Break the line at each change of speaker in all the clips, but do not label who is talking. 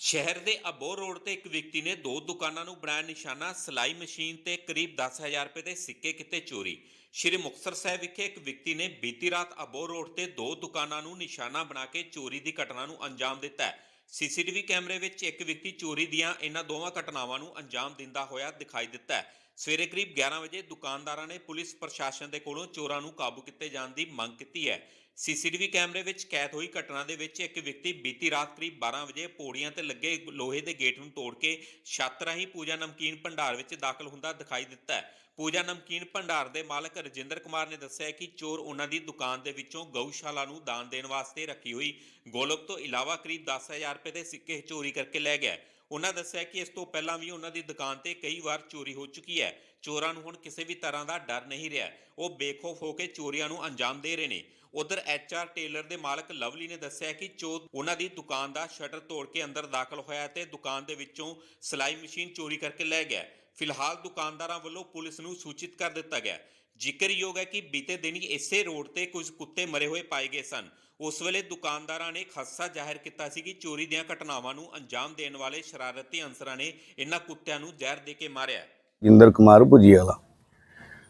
ਸ਼ਹਿਰ ਦੇ ਅਬੋਰ ਰੋਡ ਤੇ ਇੱਕ ਵਿਅਕਤੀ ਨੇ ਦੋ ਦੁਕਾਨਾਂ ਨੂੰ ਬਣਾਇਆ ਨਿਸ਼ਾਨਾ, ਸਲਾਈ ਮਸ਼ੀਨ ਤੇ ਕਰੀਬ 10000 ਰੁਪਏ ਦੇ ਸਿੱਕੇ ਕਿਤੇ ਚੋਰੀ। ਸ਼੍ਰੀ ਮੁਕਤਸਰ ਸਾਹਿਬ ਵਿਖੇ ਇੱਕ ਵਿਅਕਤੀ ਨੇ ਬੀਤੀ ਰਾਤ ਅਬੋਰ ਰੋਡ ਤੇ ਦੋ ਦੁਕਾਨਾਂ ਨੂੰ ਨਿਸ਼ਾਨਾ ਬਣਾ ਕੇ ਚੋਰੀ ਦੀ ਘਟਨਾ ਨੂੰ ਅੰਜਾਮ ਦਿੱਤਾ ਹੈ। ਸੀਸੀਟੀਵੀ ਕੈਮਰੇ ਵਿੱਚ ਇੱਕ ਵਿਅਕਤੀ ਚੋਰੀ ਦੀਆਂ ਇਹਨਾਂ ਦੋਵਾਂ ਘਟਨਾਵਾਂ ਨੂੰ ਅੰਜਾਮ ਦਿੰਦਾ ਹੋਇਆ ਦਿਖਾਈ ਦਿੱਤਾ ਹੈ। ਸਵੇਰੇ ਕਰੀਬ 11 ਵਜੇ ਦੁਕਾਨਦਾਰਾਂ ਨੇ ਪੁਲਿਸ ਪ੍ਰਸ਼ਾਸਨ ਦੇ ਕੋਲੋਂ ਚੋਰਾਂ ਨੂੰ ਕਾਬੂ ਕੀਤੇ ਜਾਣ ਦੀ ਮੰਗ ਕੀਤੀ ਹੈ। ਸੀਸੀਟੀਵੀ ਕੈਮਰੇ ਵਿੱਚ ਕੈਦ ਹੋਈ ਘਟਨਾ ਦੇ ਵਿੱਚ ਇੱਕ ਵਿਅਕਤੀ ਬੀਤੀ ਰਾਤ ਕਰੀਬ 12 ਵਜੇ ਪੌੜੀਆਂ ਤੇ ਲੱਗੇ ਲੋਹੇ ਦੇ ਗੇਟ ਨੂੰ ਤੋੜ ਕੇ ਛੱਤ ਰਾਹੀਂ ਪੂਜਾ ਨਮਕੀਨ ਭੰਡਾਰ ਵਿੱਚ ਦਾਖਲ ਹੁੰਦਾ ਦਿਖਾਈ ਦਿੱਤਾ ਹੈ। ਪੂਜਾ ਨਮਕੀਨ ਭੰਡਾਰ ਦੇ ਮਾਲਕ ਰਜਿੰਦਰ ਕੁਮਾਰ ਨੇ ਦੱਸਿਆ ਕਿ ਚੋਰ ਉਹਨਾਂ ਦੀ ਦੁਕਾਨ ਦੇ ਵਿੱਚੋਂ ਗਊਸ਼ਾਲਾ ਨੂੰ ਦਾਨ ਦੇਣ ਵਾਸਤੇ ਰੱਖੀ ਹੋਈ ਗੋਲਕ ਤੋਂ ਇਲਾਵਾ ਕਰੀਬ 10000 ਰੁਪਏ ਦੇ ਸਿੱਕੇ ਚੋਰੀ ਕਰਕੇ ਲੈ ਗਿਆ ਉਹਨਾਂ ਦੱਸਿਆ ਕਿ ਇਸ ਤੋਂ ਪਹਿਲਾਂ ਵੀ ਉਹਨਾਂ ਦੀ ਦੁਕਾਨ ਤੇ ਕਈ ਵਾਰ ਚੋਰੀ ਹੋ ਚੁੱਕੀ ਹੈ। ਚੋਰਾਂ ਨੂੰ ਹੁਣ ਕਿਸੇ ਵੀ ਤਰ੍ਹਾਂ ਦਾ ਡਰ ਨਹੀਂ ਰਿਹਾ। ਉਹ ਬੇਖੌਫ ਹੋ ਕੇ ਚੋਰੀਆਂ ਨੂੰ ਅੰਜਾਮ ਦੇ ਰਹੇ ਨੇ। ਉਧਰ ਐਚਆਰ ਟੇਲਰ ਦੇ ਮਾਲਕ ਲਵਲੀ ਨੇ ਦੱਸਿਆ ਕਿ ਚੋਰ ਉਹਨਾਂ ਦੀ ਦੁਕਾਨ ਦਾ ਸ਼ਟਰ ਤੋੜ ਕੇ ਅੰਦਰ ਦਾਖਲ ਹੋਇਆ ਤੇ ਦੁਕਾਨ ਦੇ ਵਿੱਚੋਂ ਸਲਾਈ ਮਸ਼ੀਨ ਚੋਰੀ ਕਰਕੇ ਲੈ ਗਿਆ। ਫਿਲਹਾਲ ਦੁਕਾਨਦਾਰਾਂ ਵੱਲੋਂ ਪੁਲਿਸ ਨੂੰ ਸੂਚਿਤ ਕਰ ਦਿੱਤਾ ਗਿਆ। ਜ਼ਿਕਰਯੋਗ ਹੈ ਕਿ ਬੀਤੇ ਦਿਨੀ ਇਸੇ ਰੋਡ ਤੇ ਕੁਝ ਕੁੱਤੇ ਮਰੇ ਹੋਏ ਪਾਏ ਗਏ ਸਨ। ਉਸ ਵੇਲੇ ਦੁਕਾਨਦਾਰਾਂ ਨੇ ਖਦਸ਼ਾ ਜ਼ਾਹਿਰ ਕੀਤਾ ਸੀ ਕਿ ਚੋਰੀ ਦੀਆਂ ਘਟਨਾਵਾਂ ਨੂੰ ਅੰਜਾਮ ਦੇਣ ਵਾਲੇ ਸ਼ਰਾਰਤੀ ਅਨਸਰਾਂ ਨੇ ਇਹਨਾਂ ਕੁੱਤਿਆਂ ਨੂੰ ਜ਼ਹਿਰ ਦੇ ਕੇ ਮਾਰਿਆ।
ਜਿੰਦਰ ਕੁਮਾਰ ਭੁਜੀ ਵਾਲਾ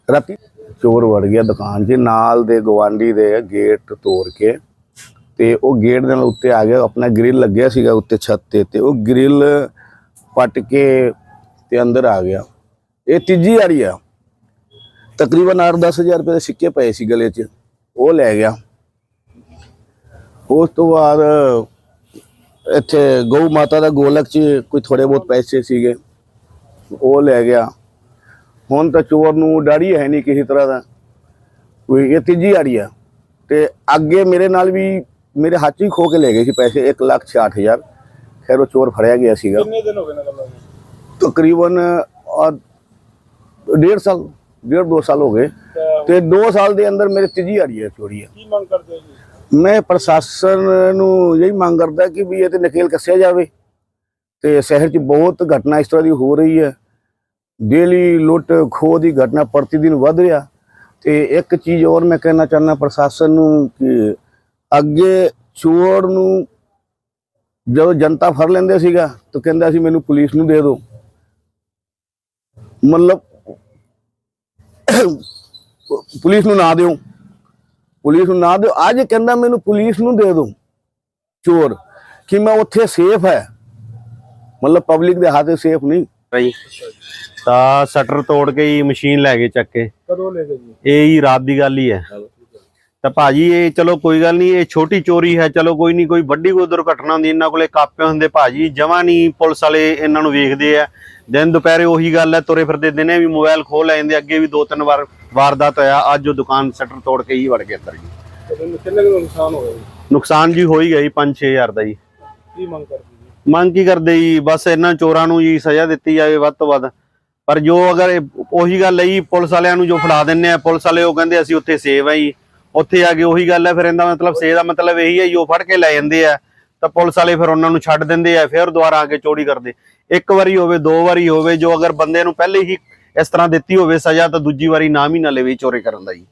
ਰਾਤੀ ਚੋਰ ਵੜ ਗਿਆ ਦੁਕਾਨ 'ਚ, ਨਾਲ ਦੇ ਗਵਾਂਢੀ ਦੇ ਗੇਟ ਤੋੜ ਕੇ ਤੇ ਉਹ ਗੇਟ ਦੇ ਨਾਲ ਉੱਤੇ ਆ ਗਿਆ, ਆਪਣਾ ਗ੍ਰਿਲ ਲੱਗਿਆ ਸੀਗਾ ਉੱਤੇ ਛੱਤ ਤੇ ਤੇ ਉਹ ਗ੍ਰਿਲ ਪੱਟ ਕੇ ਤੇ ਅੰਦਰ ਆ ਗਿਆ। ਇਹ ਤੀਜੀ ਵਾਰੀ ਆ। ਤਕਰੀਬਨ 8-10000 ਰੁਪਏ ਦੇ ਸਿੱਕੇ ਪਏ ਸੀ ਗਲੇ 'ਚ। ਉਹ ਲੈ ਗਿਆ। ਉਸ ਤੋਂ ਬਾਅਦ ਇੱਥੇ ਗਊ ਮਾਤਾ ਦਾ ਗੋਲਕ 'ਚ ਕੋਈ ਥੋੜੇ ਬਹੁਤ ਪੈਸੇ ਸੀਗੇ। ਉਹ ਲੈ ਗਿਆ। ਹੁਣ ਤਾਂ ਚੋਰ ਨੂੰ ਡਾੜੀ ਹੈ ਨਹੀਂ ਕਿਸੇ ਤਰ੍ਹਾਂ ਦਾ। ਕੋਈ ਇਹ ਤੀਜੀ ਆੜੀ ਆ। ਤੇ ਅੱਗੇ ਮੇਰੇ ਨਾਲ ਵੀ ਮੇਰੇ ਹੱਥ ਹੀ ਖੋ ਕੇ ਲੈ ਗਏ ਸੀ ਪੈਸੇ 1 ਲੱਖ 68000 ਖੈਰ ਉਹ ਚੋਰ ਫੜਿਆ ਗਿਆ ਸੀਗਾ।
ਕਿੰਨੇ ਦਿਨ ਹੋ ਗਏ ਨੇ?
ਤਕਰੀਬਨ ਡੇਢ ਸਾਲ। ਡੇਢ ਦੋ ਸਾਲ ਹੋ ਗਏ।
ਤਾਂ
ਤੇ 2 ਸਾਲ ਦੇ ਅੰਦਰ ਮੇਰੇ ਤੀਜੀ ਆੜੀ ਹੈ ਚੋਰੀ
ਕੀ ਮੰਗ ਕਰਦੇ ਹੋ ਜੀ?
ਮੈਂ ਪ੍ਰਸ਼ਾਸਨ ਨੂੰ ਇਹੀ ਮੰਗ ਕਰਦਾ ਕਿ ਵੀ ਇਹ ਤੇ ਨਕੇਲ ਕੱਸਿਆ ਜਾਵੇ। ਤੇ ਸ਼ਹਿਰ 'ਚ ਬਹੁਤ ਘਟਨਾ ਇਸ ਤਰ੍ਹਾਂ ਦੀ ਹੋ ਰਹੀ ਹੈ। ਡੇਲੀ ਲੁੱਟ ਖੋਹ ਦੀ ਘਟਨਾ ਪ੍ਰਤੀ ਦਿਨ ਵੱਧ ਰਿਹਾ। ਤੇ ਇੱਕ ਚੀਜ਼ ਹੋਰ ਮੈਂ ਕਹਿਣਾ ਚਾਹੁੰਦਾ ਪ੍ਰਸ਼ਾਸਨ ਨੂੰ ਕਿ ਅੱਗੇ ਚੋਰ ਨੂੰ ਜਦੋਂ ਜਨਤਾ ਫੜ ਲੈਂਦੇ ਸੀਗਾ ਤਾਂ ਕਹਿੰਦਾ ਸੀ ਮੈਨੂੰ ਪੁਲਿਸ ਨੂੰ ਦੇ ਦਿਓ। ਮਤਲਬ ਪੁਲਿਸ ਨੂੰ ਨਾ ਦਿਓ। ਪੁਲਿਸ ਨੂੰ ਨਾ ਦਿਓ। ਅੱਜ ਕਹਿੰਦਾ ਮੈਨੂੰ ਪੁਲਿਸ ਨੂੰ ਦੇ ਦਿਓ। ਚੋਰ। ਕਿ ਮੈਂ ਉੱਥੇ ਸੇਫ ਹੈ। ਮਤਲਬ ਪਬਲਿਕ ਦੇ ਹੱਥ ਸੇਫ ਨਹੀਂ।
ਭਾਈ ਤਾਂ ਸ਼ਟਰ ਤੋੜ ਕੇ ਹੀ ਮਸ਼ੀਨ ਲੈ ਕੇ ਚੱਕ ਕੇ।
ਕਦੋਂ ਲੈ ਗਏ ਜੀ?
ਇਹ ਹੀ ਰਾਤ ਦੀ ਗੱਲ ਹੀ ਹੈ। ਤਾਂ ਭਾਜੀ ਇਹ ਚਲੋ ਕੋਈ ਗੱਲ ਨਹੀਂ ਇਹ ਛੋਟੀ ਚੋਰੀ ਹੈ ਚਲੋ ਕੋਈ ਨਹੀਂ ਕੋਈ ਵੱਡੀ ਕੋਈ ਦੁਰਘਟਨਾ ਹੁੰਦੀ ਇਹਨਾਂ ਕੋਲੇ ਕਾਪੇ ਹੁੰਦੇ ਭਾਜੀ ਜਮਾ ਨਹੀਂ ਪੁਲਿਸ ਵਾਲੇ ਇਹਨਾਂ ਨੂੰ ਵੇਖਦੇ ਆ। ਦਿਨ ਦੁਪਹਿਰੇ ਉਹੀ ਗੱਲ ਹੈ ਤੁਰੇ ਫਿਰਦੇ ਦਿਨੇ ਵੀ ਮੋਬਾਈਲ ਖੋਹ ਲੈ ਜਾਂਦੇ ਅੱਗੇ ਵੀ ਦੋ ਤਿੰਨ ਵਾਰ ਵਾਰਦਾਤ ਹੋਇਆ ਅੱਜ ਉਹ ਦੁਕਾਨ ਸ਼ਟਰ ਤੋੜ ਕੇ ਹੀ ਵੜ ਗਏ ਅੰਦਰ ਜੀ।
ਕਿੰਨੇ ਕੁ ਨੁਕਸਾਨ ਹੋਇਆ ਜੀ?
ਨੁਕਸਾਨ ਜੀ ਹੋ ਹੀ ਗਿਆ ਜੀ 5-6000 ਦਾ ਜੀ।
ਕੀ ਮੰਗ ਕਰਦੇ ਜੀ?
ਮੰਗ ਕੀ ਕਰਦੇ ਜੀ ਬਸ ਇਹਨਾਂ ਚੋਰਾਂ ਨੂੰ ਜੀ ਸਜ਼ਾ ਦਿੱਤੀ ਜਾਵੇ ਵੱਧ ਤੋਂ ਵੱਧ। ਪਰ ਜੋ ਅਗਰ ਉਹੀ ਗੱਲ ਹੈ ਜੀ ਪੁਲਿਸ ਵਾਲਿਆਂ ਨੂੰ ਜੋ ਫੜਾ ਦਿੰਨੇ ਆ ਪੁਲਿਸ ਵਾਲੇ ਉਹ ਕਹਿੰਦੇ ਅਸੀਂ ਉੱਥੇ ਸੇਵ ਆ ਜੀ। ਉੱਥੇ ਆ ਕੇ ਉਹੀ ਗੱਲ ਹੈ, ਫਿਰ ਇਹਦਾ ਮਤਲਬ ਸੇ ਦਾ ਮਤਲਬ ਇਹੀ ਹੈ ਜੀ, ਉਹ ਫੜ ਕੇ ਲੈ ਜਾਂਦੇ ਆ। ਤਾਂ ਪੁਲਿਸ ਵਾਲੇ ਫਿਰ ਉਹਨਾਂ ਨੂੰ ਛੱਡ ਦਿੰਦੇ ਆ, ਫਿਰ ਦੁਬਾਰਾ ਆ ਕੇ ਚੋਰੀ ਕਰਦੇ। ਇੱਕ ਵਾਰੀ ਹੋਵੇ, ਦੋ ਵਾਰੀ ਹੋਵੇ, ਜੋ ਅਗਰ ਬੰਦੇ ਨੂੰ ਪਹਿਲੇ ਹੀ ਇਸ ਤਰ੍ਹਾਂ ਦਿੱਤੀ ਹੋਵੇ ਸਜ਼ਾ, ਤਾਂ ਦੂਜੀ ਵਾਰੀ ਨਾਮ ਹੀ ਨਾ ਲਵੇ ਚੋਰੀ ਕਰਨ ਦਾ ਜੀ।